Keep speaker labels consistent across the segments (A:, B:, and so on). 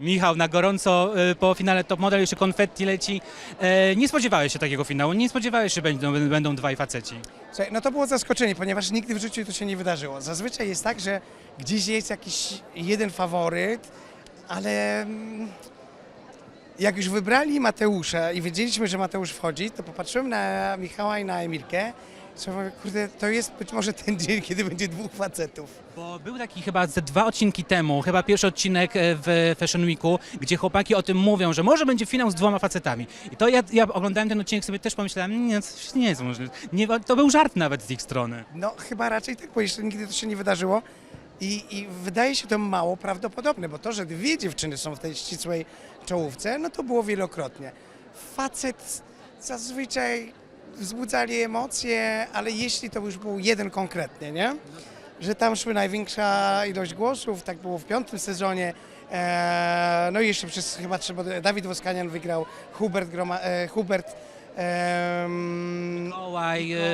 A: Michał, na gorąco y, po finale Top Model jeszcze konfetti leci. E, Nie spodziewałeś się takiego finału, nie spodziewałeś się, że będą, będą dwaj faceci.
B: Słuchaj, no to było zaskoczenie, ponieważ nigdy w życiu to się nie wydarzyło. Zazwyczaj jest tak, że gdzieś jest jakiś jeden faworyt, ale mm, jak już wybrali Mateusza i wiedzieliśmy, że Mateusz wchodzi, to popatrzyłem na Michała i na Emilkę. Co mówię, kurde, to jest być może ten dzień, kiedy będzie dwóch facetów.
A: Bo był taki chyba ze dwa odcinki temu, chyba pierwszy odcinek e, w Fashion Weeku, gdzie chłopaki o tym mówią, że może będzie finał z dwoma facetami. I to ja, ja oglądałem ten odcinek sobie też pomyślałem, nie, to nie jest możliwe. Nie, to był żart nawet z ich strony.
B: No chyba raczej tak, bo jeszcze nigdy to się nie wydarzyło. I, I wydaje się to mało prawdopodobne, bo to, że dwie dziewczyny są w tej ścisłej czołówce, no to było wielokrotnie. Facet zazwyczaj wzbudzali emocje, ale jeśli to już był jeden konkretnie, nie? Że tam szły największa ilość głosów, tak było w piątym sezonie. Eee, no i jeszcze przez chyba trzeba, Dawid Woskanian wygrał, Hubert, Groma, e, Hubert
A: e,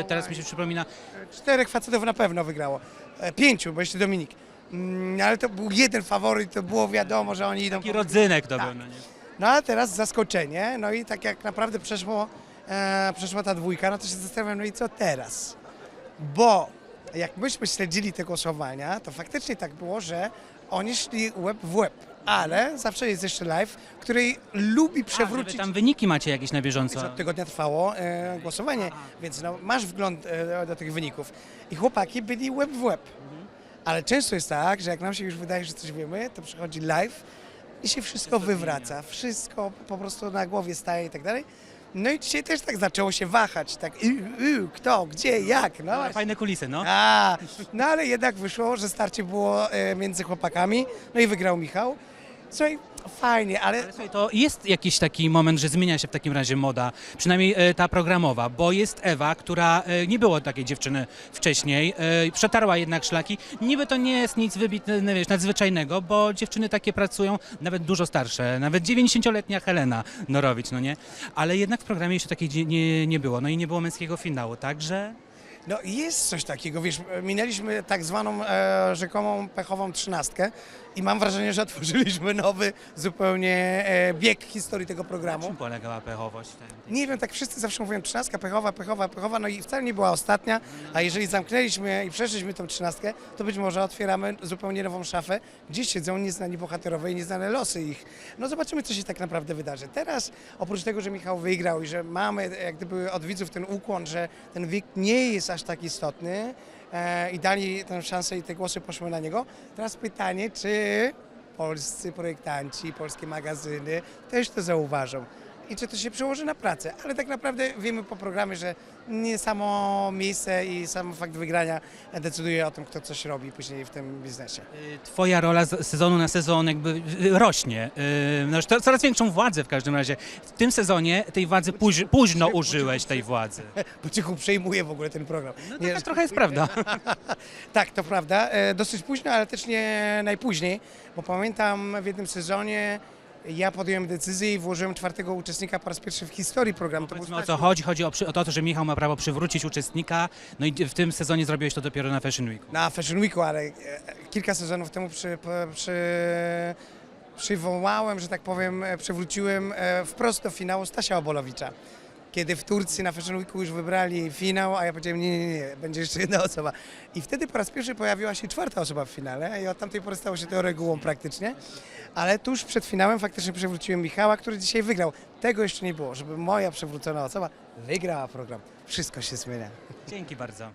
A: teraz mi się przypomina,
B: Czterech facetów na pewno wygrało. E, Pięciu, bo jeszcze Dominik. Mm, Ale to był jeden faworyt, to było wiadomo, że oni idą.
A: taki
B: po-
A: rodzynek to
B: Tak.
A: był. No nie?
B: No a teraz zaskoczenie, no i tak jak naprawdę przeszło, e, przeszła ta dwójka, no to się zastanawiam, no i co teraz? Bo jak myśmy śledzili te głosowania, to faktycznie tak było, że oni szli łeb w łeb. Ale zawsze jest jeszcze live, który lubi
A: A,
B: przewrócić.
A: żeby tam wyniki macie jakieś na bieżąco.
B: Od tygodnia trwało e, głosowanie, więc no, masz wgląd e, do tych wyników. I chłopaki byli łeb w łeb. Ale często jest tak, że jak nam się już wydaje, że coś wiemy, to przychodzi live i się wszystko wywraca. Wszystko po prostu na głowie staje i tak dalej. No i dzisiaj też tak zaczęło się wahać, tak y, y, kto, gdzie, jak. No,
A: No,
B: właśnie.
A: fajne kulisy, no.
B: A, no ale jednak wyszło, że starcie było e, między chłopakami, no i wygrał Michał. Słuchaj, fajnie, ale
A: Ale słuchaj, to jest jakiś taki moment, że zmienia się w takim razie moda, przynajmniej e, ta programowa, bo jest Ewa, która e, nie było takiej dziewczyny wcześniej, e, przetarła jednak szlaki. Niby to nie jest nic wybitnego, wiesz, nadzwyczajnego, bo dziewczyny takie pracują, nawet dużo starsze, nawet 90-letnia Helena Norowicz, no nie? Ale jednak w programie jeszcze takiej nie, nie było, no i nie było męskiego finału, także...
B: No jest coś takiego, wiesz, minęliśmy tak zwaną e, rzekomą pechową trzynastkę i mam wrażenie, że otworzyliśmy nowy zupełnie e, bieg historii tego programu.
A: Czym polegała pechowość?
B: Nie wiem, tak wszyscy zawsze mówią trzynastka, pechowa, pechowa, pechowa, no i wcale nie była ostatnia, a jeżeli zamknęliśmy i przeszliśmy tą trzynastkę, to być może otwieramy zupełnie nową szafę, gdzie siedzą nieznani bohaterowie i nieznane losy ich. No zobaczymy, co się tak naprawdę wydarzy. Teraz, oprócz tego, że Michał wygrał i że mamy jak gdyby od widzów ten ukłon, że ten wiek nie jest aż tak istotny e, i dali tę szansę i te głosy poszły na niego, teraz pytanie, czy polscy projektanci, polskie magazyny też to zauważą i czy to się przełoży na pracę. Ale tak naprawdę wiemy po programie, że nie samo miejsce i sam fakt wygrania decyduje o tym, kto coś robi później w tym biznesie.
A: Y, Twoja rola z sezonu na sezon jakby y, rośnie. Y, to- coraz większą władzę w każdym razie. W tym sezonie tej władzy póź, późno użyłeś tej władzy.
B: Po cichu przejmuje w ogóle ten program.
A: No
B: Nie,
A: taka trochę jest prawda.
B: Tak, to prawda. E, Dosyć późno, ale też nie najpóźniej, bo pamiętam w jednym sezonie ja podjąłem decyzję i włożyłem czwartego uczestnika po raz pierwszy w historii programu. To
A: Powiedzmy o co chodzi. Chodzi o, przy, o to, że Michał ma prawo przywrócić uczestnika. No i w tym sezonie zrobiłeś to dopiero na Fashion Weeku.
B: na Fashion Weeku, ale e, kilka sezonów temu przy, przy, przywołałem, że tak powiem, e, przywróciłem e, wprost do finału Stasia Obolowicza. Kiedy w Turcji na Fashion Weeku już wybrali finał, a ja powiedziałem, nie, nie, nie, będzie jeszcze jedna osoba. I wtedy po raz pierwszy pojawiła się czwarta osoba w finale i od tamtej pory stało się to regułą praktycznie. Ale tuż przed finałem faktycznie przewróciłem Michała, który dzisiaj wygrał. Tego jeszcze nie było, żeby moja przewrócona osoba wygrała program. Wszystko się zmienia.
A: Dzięki bardzo.